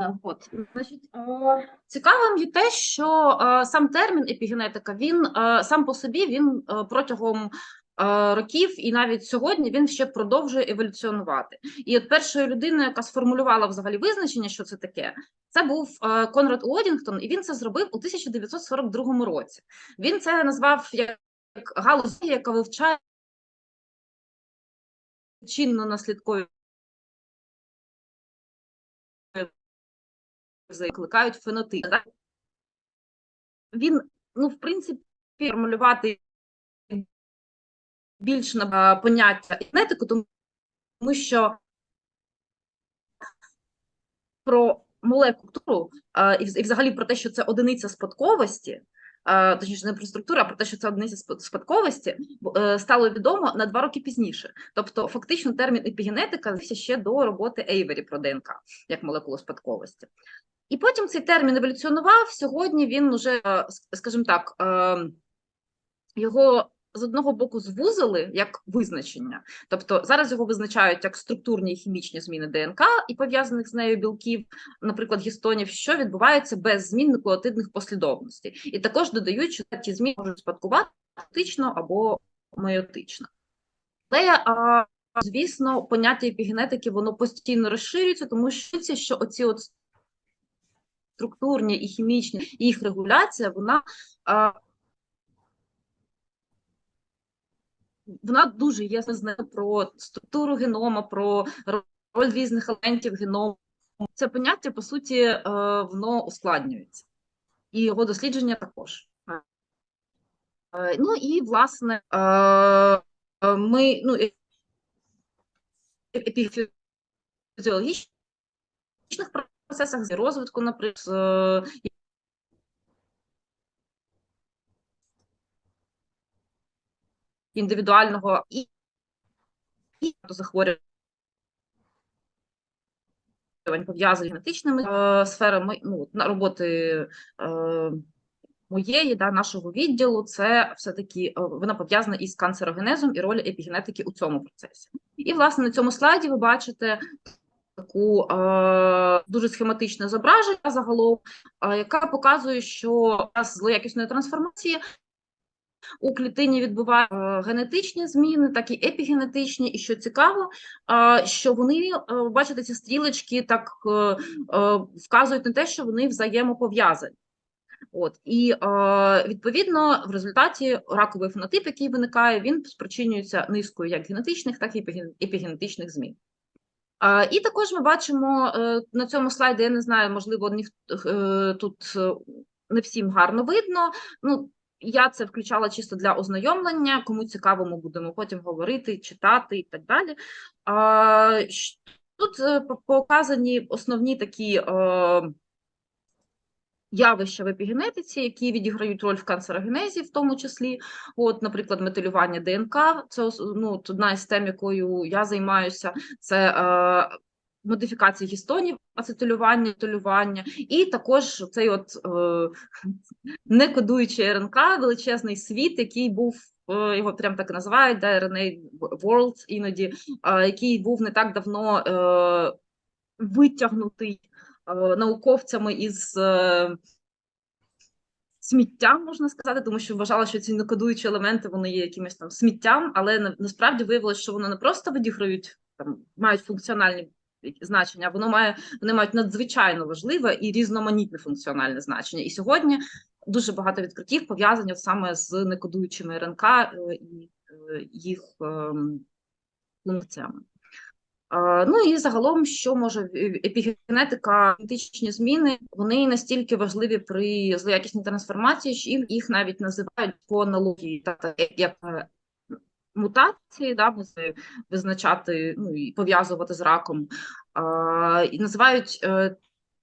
Е, От, значить, е, цікавим є те, що е, сам термін епігенетика, він сам по собі він протягом років і навіть сьогодні він ще продовжує еволюціонувати. І от першою людиною, яка сформулювала взагалі визначення, що це таке, це був Конрад Уодінгтон, і він це зробив у 1942 році. Він це назвав як галузь, яка вивчає чинно наслідкові закликають фенотип. Він, ну, в принципі, формулювати більш на е, поняття генетику, тому що про молекулу е, і, взагалі про те, що це одиниця спадковості, е, точніше не про структуру, а про те, що це одиниця спадковості, стало відомо на два роки пізніше. Тобто, фактично, термін епігенетика ще до роботи Ейвері про ДНК як молекулу спадковості. І потім цей термін еволюціонував. Сьогодні він уже, е, скажімо так, е, його з одного боку звузили як визначення. Тобто зараз його визначають як структурні і хімічні зміни ДНК і пов'язаних з нею білків, наприклад, гістонів, що відбуваються без змін нуклеотидних послідовностей. І також додають, що ті зміни можуть спадкувати фактично або мейотично. Але звісно, поняття епігенетики воно постійно розширюється, тому що це, що оці от структурні і хімічні їх регуляція, вона вона дуже ясно знає про структуру генома, про роль різних елементів геному. Це поняття, по суті, е, воно ускладнюється. І його дослідження також. Е, Ну і, власне, е, ми, ну, епіфізіологічних процесах розвитку, наприклад, е, індивідуального і, захворювань пов'язані генетичними е, сферами ну, роботи е, моєї, да, нашого відділу, це все-таки е, вона пов'язана із канцерогенезом і роль епігенетики у цьому процесі. І, власне, на цьому слайді ви бачите таку дуже схематичне зображення загалом, яка показує, що нас злоякісної трансформації у клітині відбуваються е, генетичні зміни, так і епігенетичні. І що цікаво, що вони, е, бачите, ці стрілочки так е, е, вказують на те, що вони взаємопов'язані. От і відповідно в результаті раковий фенотип, який виникає, він спричинюється низкою як генетичних, так і епігенетичних змін. І також ми бачимо е, на цьому слайді, я не знаю, можливо, ніх, е, тут е, не всім гарно видно. Ну, я це включала чисто для ознайомлення. Кому цікаво, ми будемо потім говорити, читати і так далі. Тут показані основні такі явища в епігенетиці, які відіграють роль в канцерогенезі, в тому числі. От, наприклад, метилювання ДНК, це ну, одна із тем, якою я займаюся, це е, модифікації гістонів, ацетилювання, толювання, і також цей от е, некодуючий РНК, величезний світ, який був. е, Його прям так і називають, да, RNA World іноді, е, який був не так давно е, витягнутий науковцями із е, сміттям, можна сказати, тому що вважала, що ці некодуючі елементи вони є якимось там сміттям, але насправді виявилося, що вони не просто відіграють, там, мають функціональні значення, воно має, вони мають надзвичайно важливе і різноманітне функціональне значення. І сьогодні дуже багато відкриттів пов'язані саме з некодуючими РНК е, і е, їх ем, функціями. Ну і загалом, що може епігенетика, генетичні зміни, вони настільки важливі при злоякісній трансформації, що їх- навіть називають по аналогії, так, як, е, мутації, да, ви- визначати ну, і пов'язувати з раком, а, і називають е,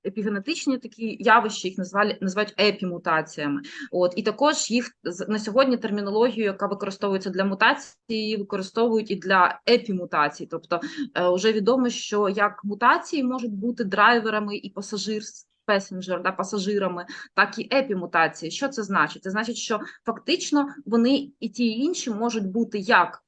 епігенетичні такі явища, їх називали, називають епімутаціями. От, і також їх на сьогодні термінологію, яка використовується для мутації, використовують і для епімутацій. Тобто е, вже відомо, що як мутації можуть бути драйверами і пасажир, пасенджер, да, пасажирами, так і епімутації. Що це значить? Це значить, що фактично вони і ті, і інші можуть бути як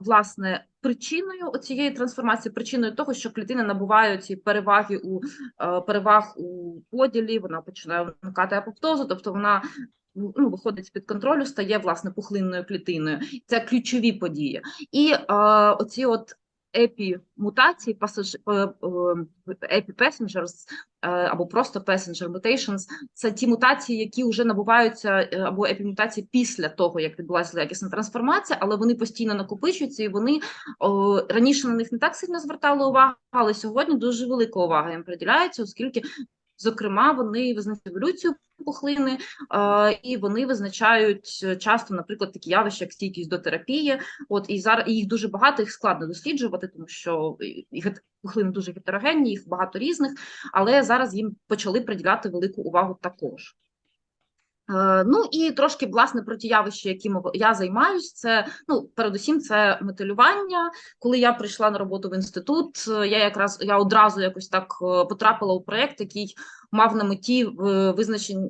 власне причиною цієї трансформації, причиною того, що клітини набувають ці переваги у е, переваг у поділі, вона починає вникати апоптозу, тобто вона ну, виходить з-під контролю, стає власне пухлинною клітиною. Це ключові події. І е, оці от епі-мутації, пасаж, е, е, епі-passengers, е, або просто passenger mutations, це ті мутації, які вже набуваються, або епімутації після того, як відбулася якісна трансформація, але вони постійно накопичуються, і вони о, раніше на них не так сильно звертали увагу, але сьогодні дуже велика увага їм приділяється, оскільки. Зокрема, вони визначають еволюцію пухлини, е, і вони визначають е, часто, наприклад, такі явища, як стійкість до терапії. От і зараз їх дуже багато, їх складно досліджувати, тому що їх пухлини дуже гетерогенні, їх багато різних, але зараз їм почали приділяти велику увагу також. Е, Ну і трошки власне про ті явища, якими я займаюсь, це ну передусім це металювання. Коли я прийшла на роботу в інститут, е, я якраз я одразу якось так е, потрапила у проєкт, який мав на меті визначень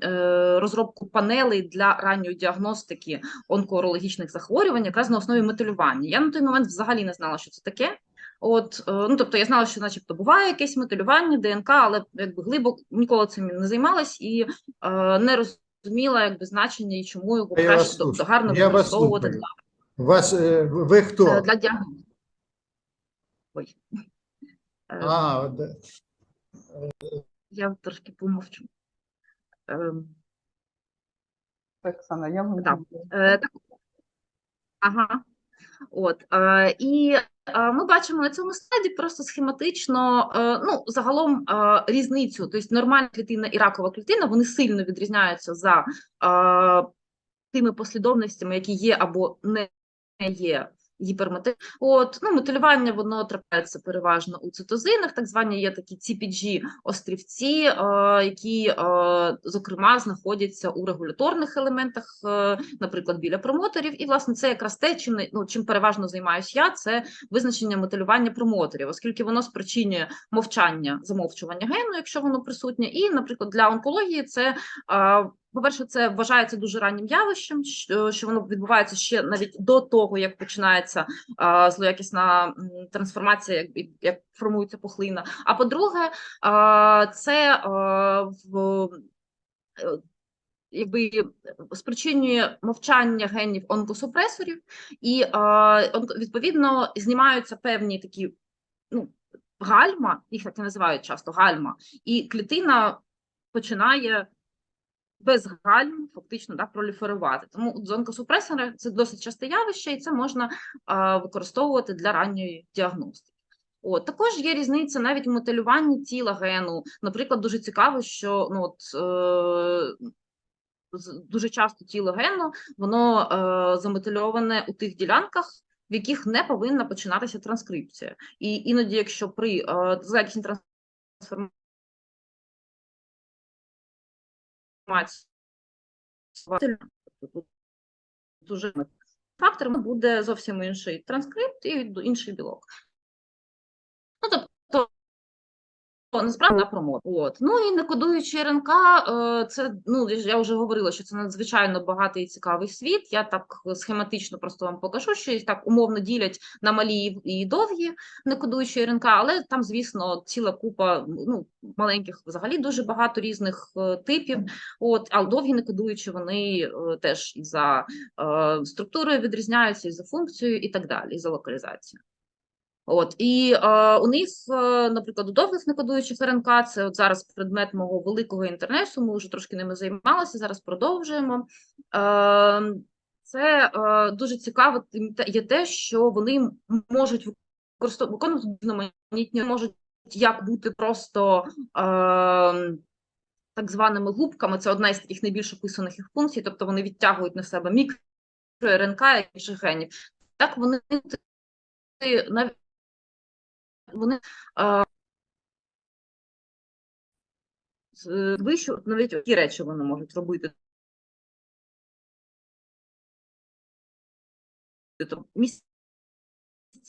розробку панелей для ранньої діагностики онкоурологічних захворювань, якраз на основі металювання. Я на той момент взагалі не знала, що це таке. От, ну тобто я знала, що, начебто, буває якесь металювання, ДНК, але якби глибоко ніколи цим не займалась і е, не роз зрозуміла якби значення і чому його Я краще вас до, слушаю. гарно Я використовувати слухаю. для, Вас, е, ви хто? е, для діагностики. Ой. Е, А, да. Я трошки помовчу. Оксана, я вам Да. Так, ага. От, і ми бачимо на цьому слайді просто схематично, е, ну, загалом е, різницю. Тобто нормальна клітина і ракова клітина, вони сильно відрізняються за е, тими послідовностями, які є або не є гіпермети. От, ну, металювання воно трапляється переважно у цитозинах, так звані є такі CPG острівці, е, які, е, зокрема, знаходяться у регуляторних елементах, е, наприклад, біля промоторів. І, власне, це якраз те, чим, ну, чим переважно займаюся я, це визначення металювання промоторів, оскільки воно спричинює мовчання, замовчування гену, якщо воно присутнє. І, наприклад, для онкології це по-перше, це вважається дуже раннім явищем, що воно відбувається ще навіть до того, як починається злоякісна трансформація, як, формується пухлина. А по-друге, це е, якби спричинює мовчання генів онкосупресорів, і відповідно знімаються певні такі ну, гальма, їх так і називають часто гальма, і клітина починає без гальм фактично да, проліферувати. Тому зонкосупресори це досить часте явище, і це можна а, використовувати для ранньої діагностики. От також є різниця навіть у моделюванні тіла гену. Наприклад, дуже цікаво, що ну от е, дуже часто тіло гену воно е, заметальоване у тих ділянках. В яких не повинна починатися транскрипція, і іноді, якщо при е, злякісній трансформації дуже фактором буде зовсім інший транскрипт і інший білок. Ну, тобто, насправді на промот. От. Ну і некодуючи РНК, е, це, ну, я вже говорила, що це надзвичайно багатий і цікавий світ. Я так схематично просто вам покажу, що їх так умовно ділять на малі і- довгі некодуючі РНК, але там, звісно, ціла купа ну, маленьких взагалі дуже багато різних е, типів. От, а довгі некодуючі вони е, теж і за структурою відрізняються, і за функцією, і так далі, і за локалізацією. От і е, у них, е, наприклад, у довгих некодуючих РНК, це от зараз предмет мого великого інтернету. Ми вже трошки ними займалися. Зараз продовжуємо. Е, це е, дуже цікаво. є те, що вони можуть використовувати виконувати можуть як бути просто. Е, так званими губками, це одна із таких найбільш описаних їх функцій, тобто вони відтягують на себе мікро РНК інших генів. Так вони навіть вони е, вищу навіть такі речі вони можуть робити. Тобто міс-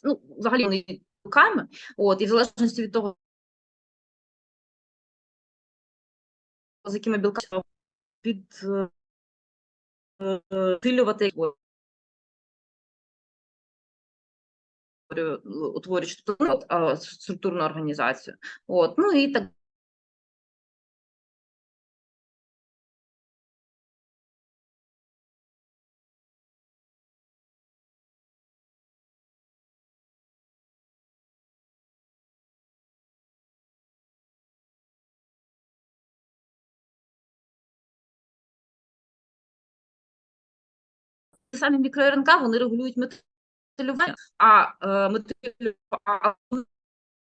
ну, взагалі вони руками, от, і в залежності від того, з якими білками під е, е, підсилювати утворюючи структурну, е, організацію. От, ну і так самі мікро-РНК вони регулюють метилювання, а е, а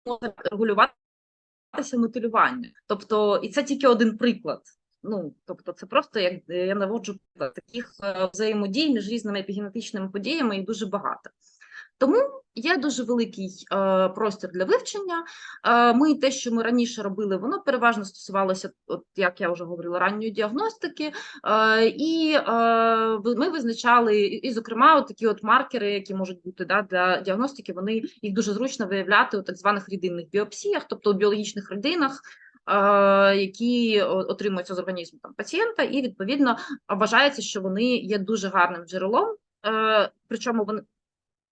може регулюватися метилювання. Тобто, і це тільки один приклад. Ну, тобто, це просто як я наводжу приклад. таких е, взаємодій між різними епігенетичними подіями і дуже багато. Тому є дуже великий е, простір для вивчення. Е, ми те, що ми раніше робили, воно переважно стосувалося, от як я вже говорила, ранньої діагностики, е, і е, ми визначали, і, зокрема, от такі от маркери, які можуть бути да, для діагностики, вони їх дуже зручно виявляти у так званих рідинних біопсіях, тобто у біологічних рідинах. е, Які отримуються з організму там пацієнта, і відповідно вважається, що вони є дуже гарним джерелом. Е, Причому вони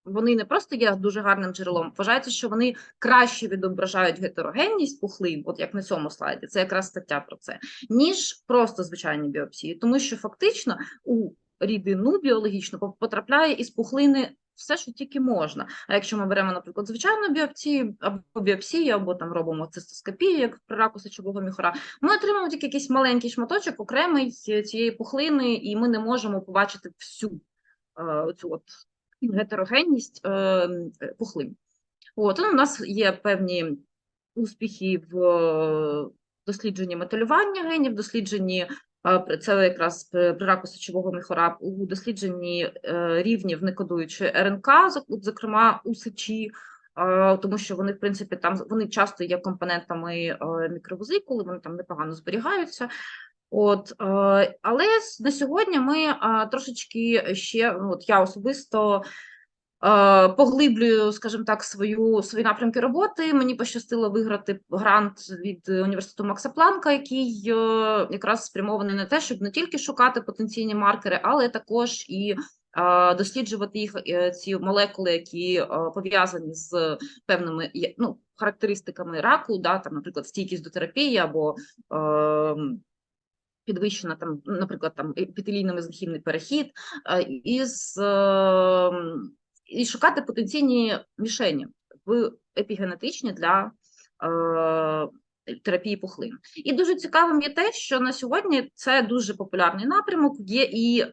вони не просто є дуже гарним джерелом, вважається, що вони краще відображають гетерогенність пухлин, от як на цьому слайді, це якраз стаття про це, ніж просто звичайні біопсії, тому що фактично у рідину біологічну поп- потрапляє із пухлини все, що тільки можна. А якщо ми беремо, наприклад, звичайну біопсію або біопсію, або там робимо цистоскопію, як при раку сечового міхора, ми отримаємо тільки якийсь маленький шматочок окремий цієї пухлини, і ми не можемо побачити всю е, цю от гетерогенність е, пухлин. От, ну, у нас є певні успіхи в е, дослідженні металювання генів, дослідженні е, це якраз при раку сечового міхора, у дослідженні рівнів некодуючої РНК, зокрема у сечі, тому що вони, в принципі, там вони часто є компонентами мікровузикули, вони там непогано зберігаються. От, е, але на сьогодні ми трошечки ще, ну, от я особисто е, поглиблюю, скажімо так, свою свої напрямки роботи. Мені пощастило виграти грант від університету Макса Планка, який е, якраз спрямований на те, щоб не тільки шукати потенційні маркери, але також і досліджувати їх ці молекули, які пов'язані з певними ну, характеристиками раку, да, там, наприклад, стійкість до терапії або ем, підвищена там, наприклад, там епітелійний мезенхімний перехід, із е, і шукати потенційні мішені в епігенетичні для е, терапії пухлин. І дуже цікавим є те, що на сьогодні це дуже популярний напрямок. Є і, е,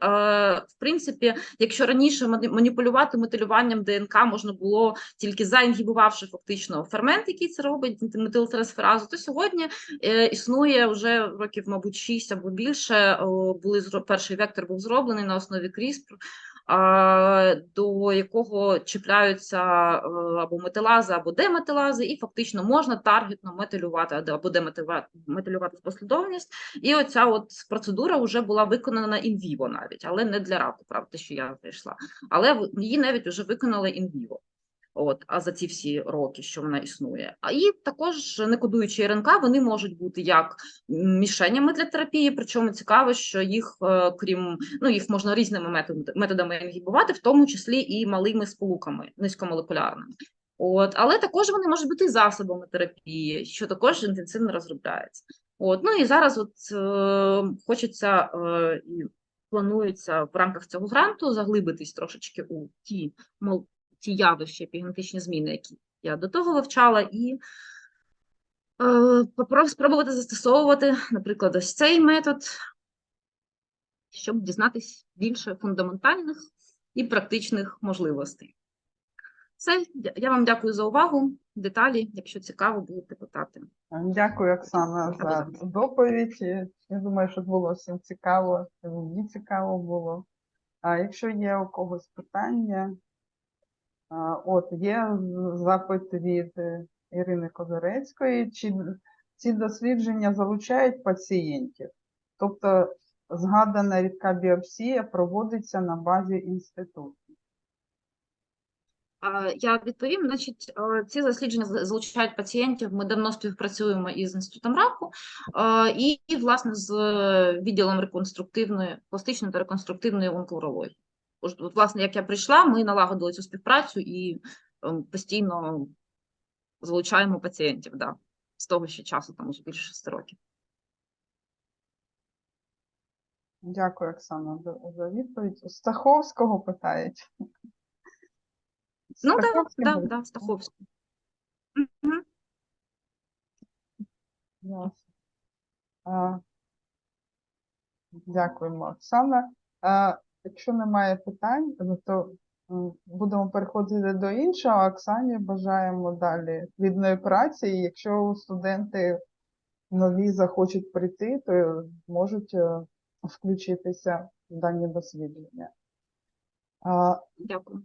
в принципі, якщо раніше маніпулювати метилюванням ДНК можна було тільки заінгібувавши фактично фермент, який це робить метилтрансферазу, то сьогодні е, існує вже років, мабуть, 6 або більше. о, Були перший вектор був зроблений на основі CRISPR, до якого чіпляються е, або метилази, або деметилази, і фактично можна таргетно метилювати або- деметилювати метилювати послідовність. І оця от процедура вже була виконана інвіво навіть, але не для раку, правда, що я прийшла. Але її навіть вже виконали інвіво. От, а за ці всі роки, що вона існує. А і також некодуючі РНК, вони можуть бути як мішенями для терапії, причому цікаво, що їх, е, крім ну їх можна різними методами, інгібувати, в тому числі і малими сполуками, низькомолекулярними. От, але також вони можуть бути засобами терапії, що також інтенсивно розробляється. От, ну і зараз от е, хочеться е, і планується в рамках цього гранту заглибитись трошечки у ті ті явища, епігенетичні зміни, які я до того вивчала, і е, спробувати застосовувати, наприклад, ось цей метод, щоб дізнатись більше фундаментальних і практичних можливостей. Все, я вам дякую за увагу. Деталі, якщо цікаво, будете питати. Дякую, Оксана, за доповідь. Я думаю, що було всім цікаво, і мені цікаво було. А якщо є у когось питання, от є запит від Ірини Козарецької, чи ці дослідження залучають пацієнтів? Тобто згадана рідка біопсія проводиться на базі інституту. Я відповім, значить, ці дослідження залучають пацієнтів. Ми давно співпрацюємо із інститутом раку і, власне, з відділом реконструктивної, пластичної та реконструктивної онкології. От, власне, як я прийшла, ми налагодили цю співпрацю і ем, постійно залучаємо пацієнтів, да, з того ще часу, там уже більше шести років. Дякую, Оксана, за, за відповідь. У Стаховського питають. Ну, так, так, так, Стаховський. Ясно. А, Дякуємо, Оксана. А, Якщо немає питань, то будемо переходити до іншого. Оксані бажаємо далі плідної праці. Якщо студенти нові захочуть прийти, то можуть е, включитися в дані дослідження. Дякую.